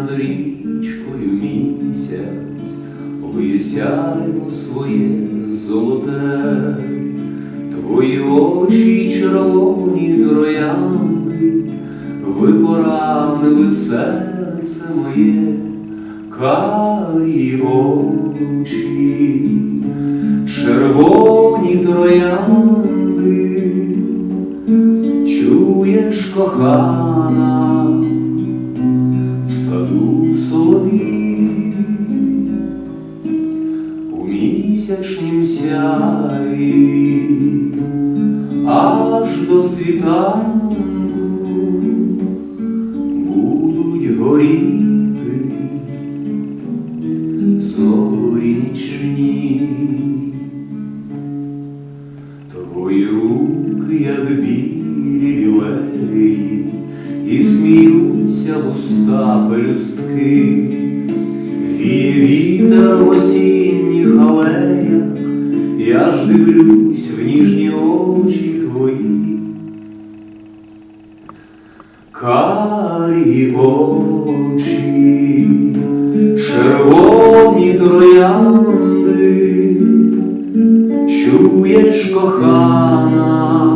над річкою місяць, Поясяємо своє золоте, Твої очі червоні троянди, Ви поранили серце моє, карі очі, червоні троянди, чуєш, кохана, місячнім сяї, аж до світанку будуть горіти зорі нічні. Твої руки, як білі леї, і сміються вуста пелюстки, Віє вітер в осінніх алеях, я ж дивлюсь в ніжні очі твої. Карі очі, червоні троянди, чуєш, кохана,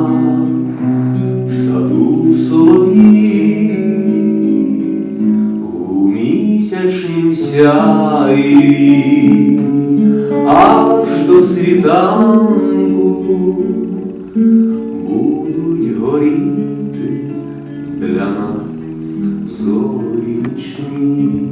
аж до світанку будуть горіти для нас зорічні.